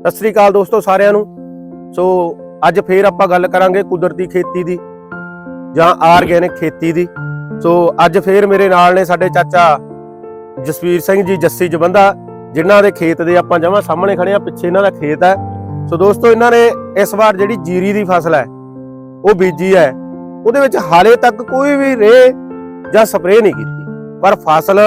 ਸਤਿ ਸ੍ਰੀ ਅਕਾਲ ਦੋਸਤੋ ਸਾਰਿਆਂ ਨੂੰ। ਸੋ ਅੱਜ ਫੇਰ ਆਪਾਂ ਗੱਲ ਕਰਾਂਗੇ ਕੁਦਰਤੀ ਖੇਤੀ ਦੀ ਜਾਂ ਆਰਗੈਨਿਕ ਖੇਤੀ ਦੀ। ਸੋ ਅੱਜ ਫੇਰ ਮੇਰੇ ਨਾਲ ਨੇ ਸਾਡੇ ਚਾਚਾ ਜਸਵੀਰ ਸਿੰਘ ਜੀ ਜੱਸੀ ਜਬੰਦਾ ਜਿਨ੍ਹਾਂ ਦੇ ਖੇਤ ਦੇ ਆਪਾਂ ਜਮਾਂ ਸਾਹਮਣੇ ਖੜੇ ਆ ਪਿੱਛੇ ਇਹਨਾਂ ਦਾ ਖੇਤ ਹੈ। ਸੋ ਦੋਸਤੋ ਇਹਨਾਂ ਨੇ ਇਸ ਵਾਰ ਜਿਹੜੀ ਜੀਰੀ ਦੀ ਫਸਲ ਹੈ, ਉਹ ਬੀਜੀ ਹੈ। ਉਹਦੇ ਵਿੱਚ ਹਾਲੇ ਤੱਕ ਕੋਈ ਵੀ ਰੇ ਜਾਂ ਸਪਰੇਅ ਨਹੀਂ ਕੀਤੀ। ਪਰ ਫਸਲ,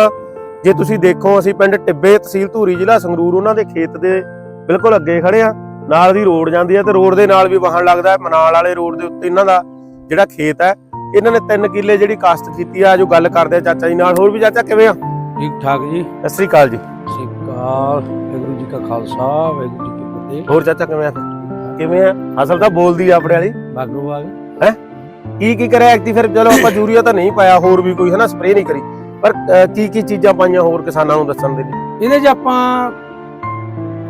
ਜੇ ਤੁਸੀਂ ਦੇਖੋ, ਅਸੀਂ ਪਿੰਡ ਟਿੱਬੇ ਤਹਿਸੀਲ ਧੂਰੀ ਜ਼ਿਲ੍ਹਾ ਸੰਗਰੂਰ, ਉਹਨਾਂ ਦੇ ਖੇਤ ਦੇ ਬਿਲਕੁਲ ਅੱਗੇ ਖੜੇ ਆ। ਨਾਲ ਦੀ ਰੋਡ ਜਾਂਦੀ ਹੈ ਤੇ ਰੋਡ ਦੇ ਨਾਲ ਵੀ ਵਾਹਣ ਲੱਗਦਾ ਹੈ। ਮਨਾਲ ਵਾਲੇ ਰੋਡ ਦੇ ਉੱਤੇ ਇਹਨਾਂ ਦਾ ਜਿਹੜਾ ਖੇਤ ਹੈ ਇਹਨਾਂ ਨੇ 3 ਕਿੱਲੇ ਜਿਹੜੀ ਕਾਸ਼ਤ ਕੀਤੀ ਆ। ਜੋ ਗੱਲ ਕਰਦੇ ਆ ਚਾਚਾ ਜੀ ਨਾਲ। ਹੋਰ ਵੀ ਚਾਚਾ ਕਿਵੇਂ ਆ? ਠੀਕ ਠਾਕ ਜੀ। ਸਤਿ ਸ੍ਰੀ ਅਕਾਲ ਜੀ। ਸ੍ਰੀ ਅਕਾਲ। ਵਾਹਿਗੁਰੂ ਜੀ ਕਾ ਖਾਲਸਾ। ਵਾਹਿਗੁਰੂ ਜੀ ਕੀ ਫਤਿਹ। ਹੋਰ ਚਾਚਾ ਕਿਵੇਂ ਆ? ਕਿਵੇਂ ਆ? ਫਸਲ ਤਾਂ ਬੋਲਦੀ ਆ ਆਪਣੇ ਵਾਲੀ। ਬਾਗੋ ਬਾਗ ਕੀ ਕੀ ਕਰਿਆ ਐਕਟੀ ਫਿਰ? ਚਲੋ ਆਪਾਂ ਯੂਰੀਆ ਤਾਂ ਨਹੀਂ ਪਾਇਆ ਹੋਰ ਵੀ ਕੋਈ ਹਨਾ ਸਪਰੇਅ ਨਹੀਂ ਕਰੀ। ਪਰ ਕੀ ਕੀ ਚੀਜ਼ਾਂ ਪਾਈਆਂ ਹੋਰ ਕਿਸਾਨਾਂ ਨੂੰ ਦੱਸਣ ਦੇ ਲਈ? ਇਹਦੇ 'ਚ ਆਪਾਂ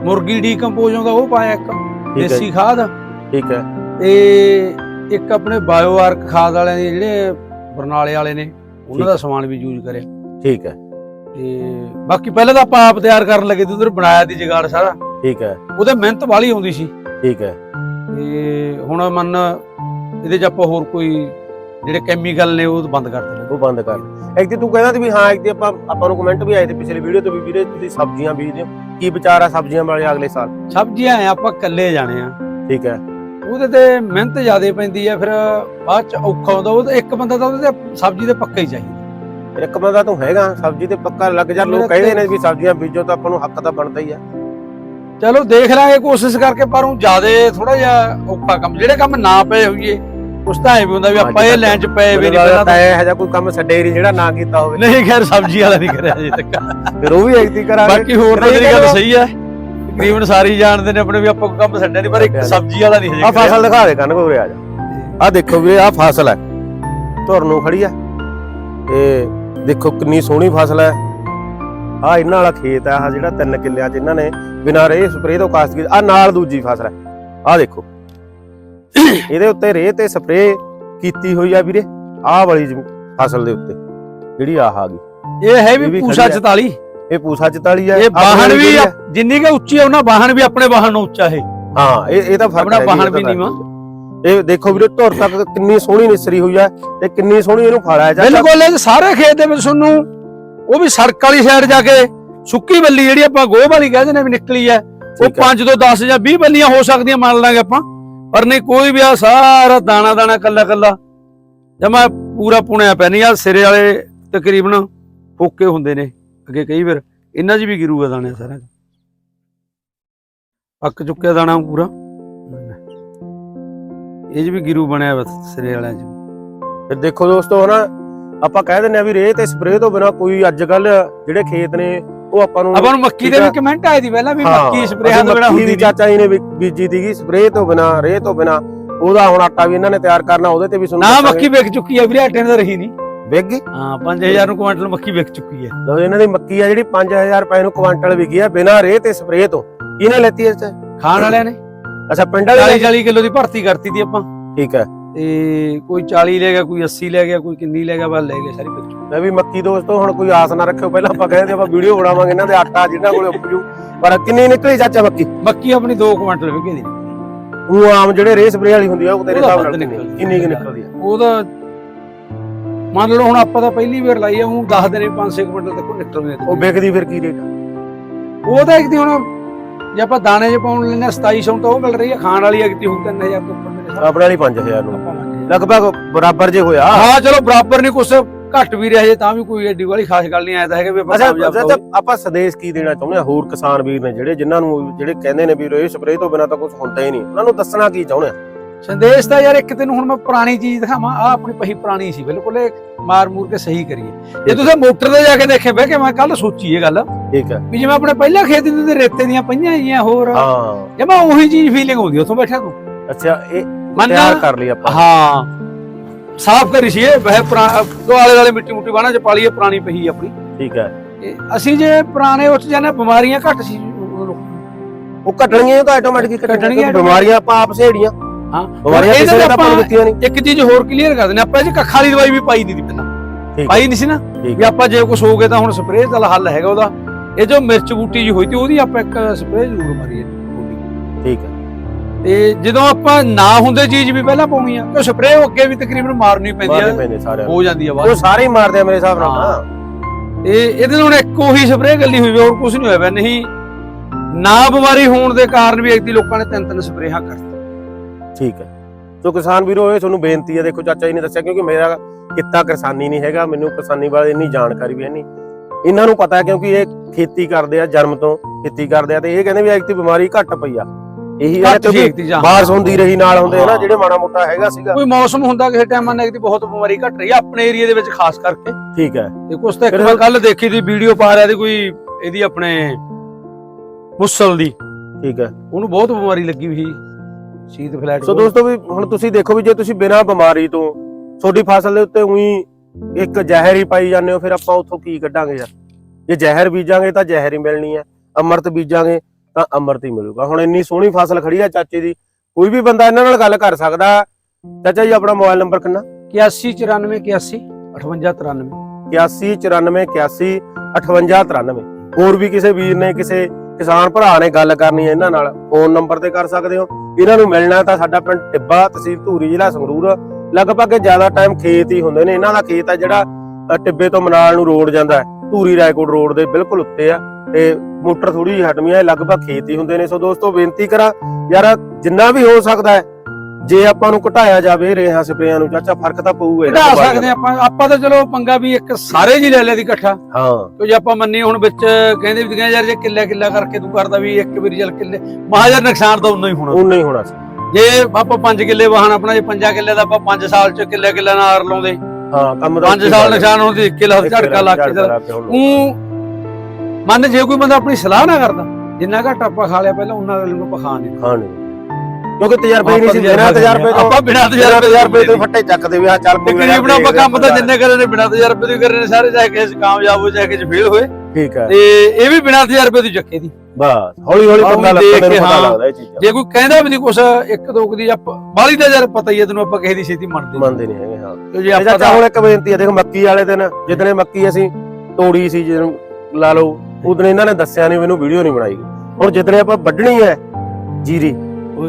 ਮੁਰਗੀ ਡੀਕੰਪੋਜ਼ ਹੁੰਦਾ ਉਹ ਪਾਇਆ ਇੱਕ ਦੇਸੀ ਖਾਦ। ਠੀਕ ਹੈ। ਤੇ ਇੱਕ ਆਪਣੇ ਬਾਇਓ ਆਰਕ ਖਾਦ ਵਾਲਿਆਂ ਦੇ ਜਿਹੜੇ ਬਰਨਾਲੇ ਵਾਲੇ ਨੇ ਉਹਨਾਂ ਦਾ ਸਮਾਨ ਵੀ ਯੂਜ਼ ਕਰਿਆ। ਠੀਕ ਹੈ। ਤੇ ਬਾਕੀ ਪਹਿਲਾਂ ਤਾਂ ਆਪਾਂ ਆਪ ਤਿਆਰ ਕਰਨ ਲੱਗੇ ਤੇ ਉਧਰ ਬਣਾਇਆ ਦੀ ਜਗਾੜ ਸਾਰਾ। ਠੀਕ ਹੈ। ਉਹਦੇ ਮਿਹਨਤ ਵਾਲੀ ਆਉਂਦੀ ਸੀ। ਠੀਕ ਹੈ। ਤੇ ਹੁਣ ਮੰਨ ਇਹਦੇ 'ਚ ਆਪਾਂ ਹੋਰ ਕੋਈ ਜਿਹੜੇ ਕੈਮੀਕਲ ਨੇ ਉਹ ਬੰਦ ਕਰ ਦਿੱਤੇ ਉਹ ਬੰਦ ਕਰ ਐਕਟੀ ਤੂੰ ਕਹਿੰਦਾ ਸੀ ਵੀ ਹਾਂ ਐਕਟੀ ਆਪਾਂ ਆਪਾਂ ਨੂੰ ਕਮੈਂਟ ਵੀ ਆਏ ਤੇ ਪਿਛਲੇ ਵੀਡੀਓ ਤੋਂ ਵੀ ਵੀਰੇ ਤੁਸੀਂ ਸਬਜ਼ੀਆਂ ਬੀਜਦੇ ਹੋ। ਕੀ ਵਿਚਾਰ ਆ ਸਬਜ਼ੀਆਂ ਵਾਲੇ ਅਗਲੇ ਸਾਲ? ਸਬਜ਼ੀਆਂ ਐ ਆਪਾਂ ਇਕੱਲੇ ਜਾਣੇ ਆ। ਠੀਕ ਹੈ। ਉਹਦੇ ਤੇ ਮਿਹਨਤ ਜ਼ਿਆਦਾ ਪੈਂਦੀ ਆ ਫਿਰ ਬਾਅਦ ਚ ਔਖਾ ਹੁੰਦਾ। ਉਹ ਤੇ ਇੱਕ ਬੰਦਾ ਤਾਂ ਉਹਦੇ ਤੇ ਸਬਜ਼ੀ ਦੇ ਪੱਕਾ ਹੀ ਚਾਹੀਦਾ। ਇੱਕ ਬੰਦਾ ਤੂੰ ਹੈਗਾ ਸਬਜ਼ੀ ਤੇ ਪੱਕਾ ਲੱਗ ਜਾ। ਲੋਕ ਕਹਿੰਦੇ ਨੇ ਵੀ ਸਬਜ਼ੀਆਂ ਬੀਜੋ ਤਾਂ ਆਪਾਂ ਨੂੰ ਹੱਕ ਤਾਂ ਬਣਦਾ ਹੀ ਆ। ਚਲੋ ਦੇਖ ਲਾਂਗੇ ਕੋਸ਼ਿਸ਼ ਕਰਕੇ ਪਰ ਉਹ ਜ਼ਿਆਦਾ ਥੋੜਾ ਜਿਹਾ ਔਖਾ ਕੰਮ। ਜਿਹੜੇ ਕੰਮ ਨਾ ਪਏ ਹੋਈਏ ਉਸ ਤਾਂ ਐ ਵੀ ਹੁੰਦਾ ਵੀ ਆਪਾਂ ਇਹ ਚ ਪਏ ਵੀ ਨਹੀਂ ਪਹਿਲਾਂ ਤਾਂ ਇਹ ਜਿਹਾ ਕੋਈ ਕੰਮ ਛੱਡੇ ਨਹੀਂ ਜਿਹੜਾ ਨਾ ਕੀਤਾ ਹੋਵੇ। ਨਹੀਂ ਖੈਰ ਸਬਜ਼ੀ ਵਾਲਾ ਨਹੀਂ ਕਰਿਆ ਅਜੇ ਤੱਕ। ਫਿਰ ਉਹ ਵੀ ਐਕਟੀ ਕਰਾਂਗੇ। ਬਾਕੀ ਹੋਰ ਤਾਂ ਤੇਰੀ ਗੱਲ। ਸਹੀ ਹੈ ਤਕਰੀਬਨ ਸਾਰੇ ਜਾਣਦੇ ਨੇ ਆਪਣੇ ਵੀ ਆਪਾਂ ਕੋਈ ਕੰਮ ਛੱਡਿਆ ਨਹੀਂ ਪਰ ਇੱਕ ਸਬਜ਼ੀ ਵਾਲਾ ਨਹੀਂ ਹਜੇ ਆ। ਫਸਲ ਦਿਖਾ ਦੇ ਕੰਨ ਕੋਰੇ ਆ ਜਾ। ਆ ਦੇਖੋ ਵੀਰੇ ਆ ਫਸਲ ਹੈ। ਧੁਰ ਨੂੰ ਖੜੀ ਆ ਤੇ ਦੇਖੋ ਕਿੰਨੀ ਸੋਹਣੀ ਫਸਲ ਹੈ। ਆ ਇਹਨਾਂ ਵਾਲਾ ਖੇਤ ਆ ਜਿਹੜਾ ਤਿੰਨ ਕਿੱਲਿਆਂ ਚ ਇਹਨਾਂ ਨੇ ਬਿਨਾਂ ਰੇ ਸਪਰੇਅ ਤੋਂ ਕਾਸ਼ਤ ਕੀਤੀ ਆ ਨਾਲ ਦੂਜੀ ਫਸਲ ਹੈ। ਆ ਦੇਖੋ। ਇਹਦੇ ਉੱਤੇ ਰੇ ਤੇ ਸਪਰੇਅ ਕੀਤੀ ਹੋਈ ਆ ਵੀਰੇ ਆਹ ਵਾਲੀ ਜ਼ਮੀਨ- ਫਸਲ ਦੇ ਉੱਤੇ ਜਿਹੜੀ ਆਹ ਆ ਗਈ। ਇਹ ਹੈ ਵੀ ਪੂਸਾ ਖੜੀ ਆ। 44 ਇਹ ਪੂਸਾ 44 ਹੈ ਇਹ ਬਾਹਣ ਵੀ ਆ, ਜਿੰਨੀ ਕਿ ਉੱਚੀ ਆ ਉਹਨਾਂ ਬਾਹਣ ਵੀ ਆਪਣੇ ਬਾਹਣ ਨੂੰ ਉੱਚਾ ਹੈ ਹਾਂ ਇਹ ਇਹ ਤਾਂ ਫ਼ਰਕ ਹੈ ਤਾਂ ਵੀ ਨੀਵਾਂ। ਇਹ ਦੇਖੋ ਵੀਰੇ ਧੁਰ ਤੱਕ ਕਿੰਨੀ ਸੋਹਣੀ ਨਿਸਰੀ ਹੋਈ ਹੈ ਤੇ ਕਿੰਨੀ ਸੋਹਣੀ ਇਹਨੂੰ ਹੈ ਚਾਚਾ ਬਿਲਕੁਲ ਇਹ ਸਾਰੇ ਖੇਤ ਦੇ ਵਿੱਚ ਤੁਹਾਨੂੰ ਉਹ ਵੀ ਸੜਕ ਵਾਲੀ ਸਾਈਡ ਜਾ ਕੇ ਸੁੱਕੀ ਬੱਲੀ ਜਿਹੜੀ ਆਪਾਂ ਗੋਹ ਵਾਲੀ ਕਹਿੰਦੇ ਨੇ ਵੀ ਨਿਕਲੀ ਹੈ ਉਹ ਠੀਕ ਹੈ। 5 ਤੋਂ 10 ਜਾਂ 20 ਬੱਲੀਆਂ ਹੋ ਸਕਦੀਆਂ ਮੰਨ ਲਾਂਗੇ ਆਪਾਂ। ਪਰ ਨਹੀਂ, ਕੋਈ ਵੀ ਆ, ਸਾਰਾ ਦਾਣਾ ਦਾਣਾ ਕੱਲਾ ਕੱਲਾ। ਜਮਾ ਪੂਰਾ ਪੁਣਿਆ ਪਿਆ ਨਹੀਂ ਆ ਸਿਰੇ ਵਾਲੇ ਤਕਰੀਬਨ ਫੋਕੇ ਹੁੰਦੇ ਨੇ, ਅੱਗੇ ਕਈ ਵਾਰ। ਇਹਨਾਂ 'ਚ ਵੀ ਗਿਰੂਗਾ ਦਾਣਾ ਸਾਰਾ। ਪੱਕ ਚੁੱਕਿਆ ਦਾਣਾ ਪੂਰਾ। ਇਹ 'ਚ ਵੀ ਗਿਰੂ ਬਣਿਆ ਵਾ ਸਿਰੇ ਵਾਲਿਆਂ 'ਚ। ਫਿਰ ਦੇਖੋ ਦੋਸਤੋ, ਹਨਾ, ਆਪਾਂ ਕਹਿ ਦਿੰਦੇ ਆ ਵੀ ਰੇਹ ਤੇ ਸਪਰੇਅ ਤੋਂ ਬਿਨਾ ਕੋਈ ਅੱਜ ਕੱਲ ਜਿਹੜੇ ਖੇਤ ਨੇ ਉਹ ਆਪਾਂ ਨੂੰ ਆਪਾਂ ਨੂੰ ਮੱਕੀ ਦੇ ਵੀ। ਕਮੈਂਟ ਆਏ ਦੀ ਪਹਿਲਾਂ ਵੀ ਮੱਕੀ ਸਪਰੇਅ ਅਸੀਂ ਤੋਂ ਬਿਨਾ ਹੁੰਦੀ ਚਾਚਾ ਜੀ ਨੇ ਬੀਜੀ ਦੀਗੀ ਸਪਰੇਅ ਤੋਂ ਬਿਨਾ ਰੇਹ ਤੋਂ ਬਿਨਾ। ਉਹਦਾ ਹੁਣ ਆਟਾ ਵੀ ਇਹਨਾਂ ਨੇ ਤਿਆਰ ਕਰਨਾ ਉਹਦੇ ਤੇ ਵੀ ਨਾ ਦੱਸਾਂਗੇ। ਮੱਕੀ ਵਿਕ ਚੁੱਕੀ ਹੈ ਵੀਰੇ ਆਟੇ ਤਾਂ ਰਹੀ ਨਹੀਂ। ਵਿਕ ਗਈ? ਹਾਂ 5000 ਨੂੰ ਕੁਇੰਟਲ ਮੱਕੀ ਵਿਕ ਚੁੱਕੀ ਹੈ ਲਓ ਇਹਨਾਂ ਦੀ ਮੱਕੀ ਆ ਜਿਹੜੀ 5000 ਰੁਪਏ ਨੂੰ ਕੁਆਂਟਲ ਵਿਕੀ ਆ ਬਿਨਾ ਰੇਹ ਤੇ ਸਪਰੇਅ ਤੋਂ। ਕਿਹਨੇ ਲੈਤੀ ਇਸ ਖਾਣ ਵਾਲਿਆਂ ਨੇ। ਅੱਛਾ ਪਿੰਡ ਵਾਲੇ 40 ਨੇ? 40 ਕਿਲੋ ਦੀ ਭਰਤੀ ਕਰਤੀ ਦੀ ਆਪਾਂ। ਠੀਕ ਹੈ। ਤੇ ਕੋਈ 40 ਲੈ ਗਿਆ ਕੋਈ 80 ਲੈ ਗਿਆ ਕੋਈ ਕਿੰਨੀ ਲੈ ਗਿਆ ਬਸ ਲੈ ਗਏ ਸਾਰੀ ਵਿਕ ਚੁੱਕੀ ਮੈਂ ਵੀ ਮੱਕੀ ਦੋਸਤੋ ਹੁਣ ਕੋਈ ਆਸ ਨਾ ਰੱਖਿਓ ਪਹਿਲਾਂ ਆਪਾਂ ਕਹਿੰਦੇ ਆਪਾਂ ਵੀਡੀਓ ਬਣਾਵਾਂਗੇ ਇਹਨਾਂ ਦੇ ਆਟਾ ਜਿਹਨਾਂ ਕੋਲੇ ਉਪਜੂ ਪਰ ਕਿੰਨੀ ਨਿਕਲੀ ਚਾਚਾ ਮੱਕੀ? ਮੱਕੀ ਆਪਣੀ 2 ਕੁਇੰਟਲ ਵਿਕੇ ਦੀ। ਉਹ ਆਮ ਜਿਹੜੇ ਰੇਹ ਸਪਰੇਅ ਵਾਲੀ ਹੁੰਦੀ ਆ ਉਹ ਤੇਰੇ ਹਿਸਾਬ ਨਾਲ ਕਿੰਨੀ ਆ। ਕੁ ਨਿਕਲਦੀ ਆ? ਉਹਦਾ ਮੰਨ ਲਓ ਹੁਣ ਆਪਾਂ ਤਾਂ ਪਹਿਲੀ ਵਾਰ ਲਾਈ ਆ ਉਹ 10 ਦਿਨੇ 5-6 ਕੁਇੰਟਲ ਤੱਕ ਨਿਕਲਦੇ ਉਹ ਵਿਕਦੀ ਫਿਰ ਕੀ ਰੇਟ? ਉਹ ਤਾਂ ਇੱਕ ਦੀ ਹੁਣ ਜੇ ਆਪਾਂ ਦਾਣੇ 'ਚ ਪਾਉਣ ਲੈਣੇ 2700 ਤਾਂ ਉਹ ਮਿਲ ਰਹੀ ਹੈ ਖਾਣ ਵਾਲੀ ਦੀ ਹੁਣ 3000 ਤੋਂ ਉੱਪਰ ਆਪਣੇ ਵਾਲੀ 5000 ਨੂੰ। ਹਾਂ। ਲਗਭਗ ਬਰਾਬਰ ਜੇ ਹੋਇਆ। ਹਾਂ ਚਲੋ ਬਰਾਬਰ ਨਹੀਂ ਕੁਛ ਘੱਟ ਵੀ ਰਿਹਾ ਜੇ ਤਾਂ ਵੀ ਕੋਈ ਐਡੀ ਵਾਲੀ ਖਾਸ ਗੱਲ ਨਹੀਂ ਆਇਆ ਤਾਂ ਹੈਗਾ ਵੀ ਆਪਾਂ ਅੱਛਾ ਸੰਦੇਸ਼ ਕੀ ਦੇਣਾ ਚਾਹੁੰਦੇ ਆ ਹੋਰ ਕਿਸਾਨ ਵੀਰ ਨੇ ਜਿਹੜੇ ਜਿਨ੍ਹਾਂ ਨੂੰ ਜਿਹੜੇ ਕਹਿੰਦੇ ਨੇ ਵੀ ਰੇਹ ਸਪਰੇਅ ਤੋਂ ਬਿਨਾ ਤਾਂ ਕੁਝ ਹੁੰਦਾ ਹੀ ਨਹੀਂ। ਉਹਨਾਂ ਨੂੰ ਦੱਸਣਾ ਕੀ ਚਾਹੁੰਦੇ ਆ? ਸੰਦੇਸ਼ ਤਾਂ ਯਾਰ ਇੱਕ ਤੈਨੂੰ ਹੁਣ ਮੈਂ ਪੁਰਾਣੀ ਚੀਜ਼ ਦਿਖਾਵਾਂ ਆ ਆਪਣੀ ਪਹੀ ਪੁਰਾਣੀ ਸੀ ਬਿਲਕੁਲ ਇਹ ਮਾਰ ਮੂਰ ਕੇ ਸਹੀ ਕਰੀਏ। ਜੇ ਤੁਸੀਂ ਮੋਟਰ ਤੇ ਜਾ ਕੇ ਦੇਖੇ ਬਹਿ ਕੇ ਮੈਂ ਕੱਲ ਸੋਚੀ ਇਹ ਗੱਲ ਠੀਕ ਹੈ। ਵੀ ਜਿਵੇਂ ਆਪਣੇ ਪਹਿਲਾਂ ਖੇਤ ਦੇ ਰੇਤੇ ਦੀਆਂ ਪਈਆਂ ਹੈਗੀਆਂ ਹੋਰ ਹਾਂ। ਜਮਾ ਉਹੀ ਚੀਜ਼ ਫੀਲਿੰਗ ਆਉਂਦੀ ਉੱਥੋਂ ਬੈਠਾ ਤੂੰ ਅੱਛਾ ਇਹ ਤਿਆਰ ਕਰ ਲਈ ਆਪਾਂ। ਹਾਂ। ਸਾਫ਼ ਕਰੀ ਸੀ ਇਹ ਵਹਿ ਦੁਆਲੇ ਵਾਲੇ ਮਿੱਟੀ ਮੁੱਟੀ ਬਾਣਾ ਚ ਪਾਲੀਏ ਪੁਰਾਣੀ ਪਹੀ ਆਪਣੀ। ਠੀਕ ਹੈ ਅਸੀਂ ਜੇ ਪੁਰਾਣੇ ਉੱਚ ਜਾਣਾ ਬਿਮਾਰੀਆਂ ਘੱਟ ਸੀ। ਉਹ ਕੱਟਣਗੀਆਂ ਇਹ ਤਾਂ ਆਟੋਮੈਟਿਕ ਕੱਟਣਗੀਆਂ। ਬਿਮਾਰੀਆਂ ਆਪਾਂ ਆਪ ਸੇੜੀਆਂ ਹਾਂ। ਬਿਮਾਰੀਆਂ ਕਿਸੇ ਤਾਂ ਆਪਾਂ ਦਿੱਤੀਆਂ ਨਹੀਂ। ਇੱਕ ਚੀਜ਼ ਹੋਰ ਕਲੀਅਰ ਕਰ ਦਿੰਦੇ ਆਪਾਂ ਇਹ ਕੱਖਾਂ ਵਾਲੀ ਦਵਾਈ ਵੀ ਪਾਈ ਦੀ ਪਹਿਲਾਂ। ਪਾਈ ਨਹੀਂ ਸੀ ਨਾ। ਵੀ ਆਪਾਂ ਜੇ ਕੁਝ ਹੋ ਗਿਆ ਤਾਂ ਹੁਣ ਸਪਰੇਅ ਦਾ ਹੱਲ ਹੈਗਾ ਉਹਦਾ। ਇਹ ਜੋ ਮਿਰਚ ਬੂਟੀ ਜੀ ਹੋਈ ਤੀ ਉਹਦੀ ਆਪਾਂ ਇੱਕ ਸਪਰੇਅ ਜ਼ਰੂਰ ਮਾਰੀ ਹੈ ਠੀਕ ਹੈ ਤੇ ਜਦੋਂ ਆਪਾਂ ਨਾ ਹੁੰਦੇ ਚੀਜ਼ ਵੀ ਪਹਿਲਾਂ ਪਾਉਣੀ ਆ ਕਿ ਸਪਰੇਅ ਅੱਗੇ ਵੀ ਤਕਰੀਬਨ ਮਾਰਨੀ ਪੈਂਦੀ ਆ। ਹੋ ਜਾਂਦੀ ਆ ਉਹ ਬਾਅਦ ਸਾਰੇ ਹੀ ਮਾਰਦੇ ਆ ਮੇਰੇ ਹਿਸਾਬ ਨਾਲ। ਤਾਂ। ਤੇ ਇਹਦੇ ਨਾਲ ਇੱਕੋ ਹੀ ਸਪਰੇਅ ਗੱਲੀ ਹੋਈ ਹੋਰ ਕੁਝ ਨਹੀਂ ਹੋਇਆ ਪਿਆ। ਨਹੀਂ ਨਾ ਬਿਮਾਰੀ ਹੋਣ ਦੇ ਕਾਰਨ ਵੀ ਇੱਕ ਦੀ ਲੋਕਾਂ ਨੇ ਤਿੰਨ ਤਿੰਨ ਸਪਰੇਹਾਂ ਕਰਤੀਆਂ। ਠੀਕ ਹੈ। ਸੋ ਕਿਸਾਨ ਵੀਰੋ ਇਹ ਤੁਹਾਨੂੰ ਬੇਨਤੀ ਹੈ ਦੇਖੋ ਚਾਚਾ ਜੀ ਨੇ ਦੱਸਿਆ ਕਿਉਂਕਿ ਮੇਰਾ ਕਿੱਤਾ ਕਿਸਾਨੀ ਨਹੀਂ ਹੈਗਾ ਮੈਨੂੰ ਕਿਸਾਨੀ ਬਾਰੇ ਇੰਨੀ ਜਾਣਕਾਰੀ ਵੀ ਹੈ ਨਹੀਂ। ਇਹਨਾਂ ਨੂੰ ਪਤਾ ਹੈ ਕਿਉਂਕਿ ਇਹ ਖੇਤੀ ਕਰਦੇ ਆ ਜਨਮ ਤੋਂ ਖੇਤੀ ਕਰਦੇ ਆ ਤੇ ਇਹ ਕਹਿੰਦੇ ਵੀ ਐਕਟੀ ਬਿਮਾਰੀ ਘੱਟ ਪਈ ਆ। ਇਹੀ ਹੈ ਘੱਟ ਛੇਕਤੀ ਜਾਂ। ਬਾਰਿਸ਼ ਹੁੰਦੀ ਰਹੀ ਨਾਲ ਹੁੰਦੇ ਆ ਨਾ ਹਾਂ। ਜਿਹੜੇ ਮਾੜਾ ਮੋਟਾ ਹੈਗਾ ਸੀਗਾ। ਕੋਈ ਮੌਸਮ ਹੁੰਦਾ ਕਿਸੇ ਟਾਈਮ ਦੀ ਬਹੁਤ ਬਿਮਾਰੀ ਘਟ ਰਹੀ ਆ ਆਪਣੇ ਏਰੀਆ ਦੇ ਵਿੱਚ ਖਾਸ ਕਰਕੇ। ਠੀਕ ਹੈ। ਤੇ ਕੁਛ ਤਾਂ ਇੱਕ ਕੱਲ ਦੇਖੀ ਦੀ ਵੀਡੀਓ ਪਾ ਰਿਹਾ ਸੀ ਕੋਈ ਇਹਦੀ ਆਪਣੇ ਮੁਸਲ ਦੀ। ਠੀਕ ਹੈ। ਉਹਨੂੰ ਬਹੁਤ ਬਿਮਾਰੀ ਲੱਗੀ ਹੋਈ ਸ਼ੀਤ ਫਲੈਟ ਸੋ ਦੋਸਤੋ ਵੀ ਹੁਣ ਤੁਸੀਂ ਦੇਖੋ ਵੀ ਜੇ ਤੁਸੀਂ ਬਿਨਾਂ ਬਿਮਾਰੀ ਤੋਂ ਤੁਹਾਡੀ ਫਸਲ ਦੇ ਉੱਤੇ ਉਹੀ ਇੱਕ ਜ਼ਹਿਰ ਹੀ ਪਾਈ ਜਾਂਦੇ ਹੋ ਫਿਰ ਆਪਾਂ ਉੱਥੋਂ ਕੀ ਕੱਢਾਂਗੇ ਯਾਰ? ਜੇ ਜ਼ਹਿਰ ਬੀਜਾਂਗੇ ਤਾਂ ਜ਼ਹਿਰ ਹੀ ਮਿਲਣੀ ਹੈ ਅੰਮ੍ਰਿਤ ਬੀਜਾਂਗੇ ਤਾਂ ਅੰਮ੍ਰਿਤ ਹੀ ਮਿਲੂਗਾ। ਹੁਣ ਇੰਨੀ ਸੋਹਣੀ ਫਸਲ ਖੜੀ ਆ ਚਾਚੇ ਦੀ। ਕੋਈ ਵੀ ਬੰਦਾ ਇਹਨਾਂ ਨਾਲ ਗੱਲ ਕਰ ਸਕਦਾ। ਚਾਚਾ ਜੀ ਆਪਣਾ ਮੋਬਾਈਲ ਨੰਬਰ ਕਿੰਨਾ? 8194 81 5893 819481 5893 ਹੋਰ ਵੀ ਕਿਸੇ ਵੀਰ ਨੇ ਕਿਸੇ ਕਿਸਾਨ ਭਰਾ ਨੇ ਗੱਲ ਕਰਨੀ ਹੈ ਇਹਨਾਂ ਨਾਲ ਫੋਨ ਨੰਬਰ ਤੇ ਕਰ ਸਕਦੇ ਹੋ। ਇਹਨਾਂ ਨੂੰ ਮਿਲਣਾ ਤਾਂ ਸਾਡਾ ਪਿੰਡ ਟਿੱਬਾ ਤਹਿਸੀਲ ਧੂਰੀ ਜ਼ਿਲ੍ਹਾ ਸੰਗਰੂਰ। ਲਗਭਗ ਜ਼ਿਆਦਾ ਟਾਈਮ ਖੇਤ ਹੀ ਹੁੰਦੇ ਨੇ। ਇਹਨਾਂ ਦਾ ਖੇਤ ਆ ਜਿਹੜਾ ਟਿੱਬੇ ਤੋਂ ਮਨਾਲ ਨੂੰ ਰੋਡ ਜਾਂਦਾ ਧੂਰੀ ਰਾਏਕੋਟ ਰੋਡ ਦੇ ਬਿਲਕੁਲ ਉੱਤੇ ਆ। ਤੇ ਮੋਟਰ ਥੋੜੀ ਜਿਹੀ ਹਟਵੀਂ ਹੈ ਲਗਭਗ ਖੇਤ ਹੀ ਹੁੰਦੇ ਨੇ। ਸੋ ਦੋਸਤੋ ਬੇਨਤੀ ਕਰਾਂ ਯਾਰ ਜਿੰਨਾ ਵੀ ਹੋ ਸਕਦਾ ਹੈ ਜੇ ਆਪਾਂ ਨੂੰ ਘਟਾਇਆ ਜਾਵੇ ਰੇਹਾਂ ਸਪਰੇਆਂ ਨੂੰ ਚਾਚਾ ਫ਼ਰਕ ਤਾਂ ਪਊਗਾ ਘਟਾ ਤੋਂ। ਸਕਦੇ ਆਪਾਂ। ਆਪਾਂ ਤਾਂ ਚਲੋ ਪੰਗਾ ਵੀ ਇੱਕ ਸਾਰੇ ਜੀ ਲੈ ਲਿਆ ਦੀ ਇਕੱਠਾ। ਹਾਂ। ਕਿਉਂ ਜੇ ਆਪਾਂ ਮੰਨੀ ਹੁਣ ਵਿੱਚ ਕਹਿੰਦੇ ਵੀ ਕਹਿੰਦੇ ਯਾਰ ਜੇ ਕਿੱਲਾ ਕਿੱਲਾ ਕਰਕੇ ਤੂੰ ਕਰਦਾ ਵੀ ਇੱਕ ਵਾਰੀ ਚੱਲ ਕਿੱਲੇ ਮਹਾਜਰ ਨੁਕਸਾਨ ਤਾਂ ਉਨਾ ਹੀ ਹੋਣਾ। ਉਹ ਨਹੀਂ ਹੋਣਾ ਸੀ। ਜੇ ਆਪਾਂ 5 ਕਿੱਲੇ ਵਾਹਣ ਆਪਣਾ ਜੇ 5 ਕਿੱਲੇ ਦਾ ਆਪਾਂ 5 ਸਾਲ ਚ ਕਿੱਲੇ ਕਿੱਲੇ ਨਾਲ ਆਰ ਲਾਉਂਦੇ। ਹਾਂ ਕੰਮ ਦਾ 5 ਸਾਲ ਨੁਕਸਾਨ ਤੇ 1 ਕਿੱਲਾ ਝਟਕਾ ਲਾ ਕੇ ਉਹ ਮੰਨ ਜੇ ਕੋਈ ਬੰਦਾ ਆਪਣੀ ਸਲਾਹ ਨਾ ਕਰਦਾ ਜਿੰਨਾ ਘੱਟ ਆਪਾਂ ਖਾ ਲਿਆ ਪਹਿਲਾਂ ਉਹਨਾਂ ਅਗਲੇ ਨੂੰ ਨਹੀਂ ਖਾਣੇ ਕਿਉਂਕਿ ਤਜਰਬੇ ਨਹੀਂ ਸੀ ਬਿਨਾਂ ਤਜਰਬੇ ਤੋਂ ਆਪਾਂ ਬਿਨਾਂ ਤਜਰਬੇ ਤਜਰਬੇ ਤੋਂ ਫੱਟੇ ਚੱਕਦੇ ਵੀ ਆ ਚੱਲ ਕੋਈ ਤਕਰੀਬਨ ਆਪਾਂ ਕੰਮ ਤਾਂ। ਜਿੰਨੇ ਕਰੇ ਨੇ ਬਿਨਾਂ ਤਜਰਬੇ ਦੇ ਕਰੇ ਨੇ ਸਾਰੇ ਕਿਸੇ 'ਚ ਕਾਮਯਾਬ ਹੋ ਚਾਹੇ ਕਿਸੇ ਫੇਲ ਹੋਏ ਠੀਕ ਹੈ ਤੇ ਇਹ ਵੀ ਬਿਨਾਂ ਤਜਰਬੇ ਦੀ ਚੱਕੇ ਦੀ ਬਸ ਹੌਲੀ ਹੌਲੀ ਦੇਖ ਲੱਗਦਾ ਕੇ ਨੂੰ ਪਤਾ। ਲੱਗਦਾ ਇਹ ਚੀਜ਼ਾਂ ਜੇ ਕੋਈ ਕਹਿੰਦਾ ਵੀ ਨਹੀਂ ਕੁਛ ਇੱਕ ਦੋ ਕੁ ਦੀ ਬਾਲੀ ਦਾ ਯਾਰ ਪਤਾ ਹੀ ਹੈ ਤੈਨੂੰ ਆਪਾਂ ਕਿਸੇ ਦੀ ਛੇਤੀ ਮੰਨਦੇ ਨਹੀਂ। ਮੰਨਦੇ ਨਹੀਂ ਹੈਗੇ ਹਾਂ ਤੇ ਜੇ ਆਪਾਂ ਤਾਂ ਹੁਣ ਇੱਕ ਬੇਨਤੀ ਹੈ ਦੇਖ ਮੱਕੀ ਵਾਲੇ ਦਿਨ ਜਿੱਦਣੇ ਮੱਕੀ ਅਸੀਂ ਤੋੜੀ ਸੀ ਜਿਹਨੂੰ ਲਾ ਲਓ ਉਦੋਂ ਇਹਨਾਂ ਨੇ ਦੱਸਿਆ ਨਹੀਂ ਮੈਨੂੰ ਵੀਡੀਓ ਨਹੀਂ ਬਣਾਈ। ਹੁਣ ਜਿੱਦਣੇ ਆਪਾਂ ਵੱਢਣੀ ਹੈ ਜੀਰੀ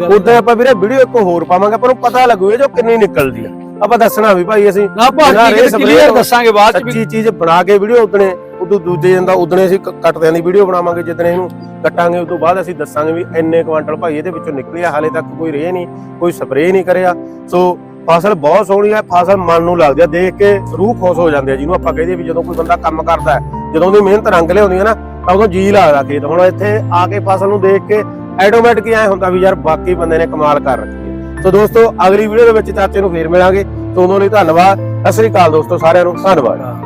ਉਦੋਂ ਆਪਾਂ ਵੀਰੇ ਵੀਡੀਓ ਇੱਕ ਹੋਰ ਪਾਵਾਂਗੇ ਆਪਾਂ ਨੂੰ ਪਤਾ ਲੱਗੂ ਇਹ ਜੋ ਕਿੰਨੀ ਨਿਕਲਦੀ ਆ। ਆਪਾਂ ਦੱਸਣਾ ਵੀ ਭਾਈ ਅਸੀਂ ਨਾ ਰੇਹ ਕਲੀਅਰ ਦੱਸਾਂਗੇ ਬਾਅਦ ਚ ਵੀ ਸੱਚੀ ਚੀਜ਼ ਬਣਾ ਕੇ ਵੀਡੀਓ ਉਦਣੇ ਉਦੋਂ ਦੂਜੇ ਦਿਨ ਦਾ ਉਦਣੇ ਅਸੀਂ ਕੱਟਦਿਆਂ ਦੀ ਵੀਡੀਓ ਬਣਾਵਾਂਗੇ ਜਿੱਦਣੇ ਇਹਨੂੰ ਕੱਟਾਂਗੇ ਉਸ ਤੋਂ ਬਾਅਦ ਅਸੀਂ ਦੱਸਾਂਗੇ ਵੀ ਇੰਨੇ ਕੁਆਂਟਲ ਭਾਈ ਇਹਦੇ ਵਿੱਚੋਂ ਨਿਕਲਿਆ ਹਾਲੇ ਤੱਕ ਕੋਈ ਰੇ ਨਹੀਂ ਕੋਈ ਸਪਰੇਅ ਨਹੀਂ ਕਰਿਆ। ਸੋ ਫਸਲ ਬਹੁਤ ਸੋਹਣੀ ਹੈ ਫਸਲ ਮਨ ਨੂੰ ਲੱਗਦੀ ਦੇਖ ਕੇ ਰੂਹ ਖੁਸ਼ ਹੋ ਜਾਂਦੀ ਆ ਜਿਹਨੂੰ ਆਪਾਂ ਕਹਦੇ ਵੀ ਜਦੋਂ ਕੋਈ ਬੰਦਾ ਕੰਮ ਕਰਦਾ ਹੈ ਜਦੋਂ ਦੀ ਮਿਹਨਤ ਰੰਗ ਲਿਆਉਂਦੀ ਹੈ ਨਾ, ਤਾਂ ਉਦੋਂ ਜੀ ਲੱਗਦਾ ਖੇਤ ਹੁਣ ਇੱਥੇ ਆ ਕੇ ਫਸਲ ਨੂੰ ਦੇਖ ਕੇ ਆਟੋਮੈਟਿਕ ਐ ਹੁੰਦਾ ਵੀ ਯਾਰ ਬਾਕੀ ਬੰਦੇ ਨੇ ਕਮਾਲ ਕਰ ਰੱਖੀ ਹੈ। ਸੋ ਦੋਸਤੋ, ਅਗਲੀ ਵੀਡੀਓ ਦੇ ਵਿੱਚ ਚਾਚੇ ਨੂੰ ਫੇਰ ਮਿਲਾਂਗੇ। ਸੋ ਉਦੋਂ ਲਈ ਧੰਨਵਾਦ। ਸਤਿ ਸ੍ਰੀ ਅਕਾਲ ਦੋਸਤੋ ਸਾਰਿਆਂ ਨੂੰ। ਧੰਨਵਾਦ।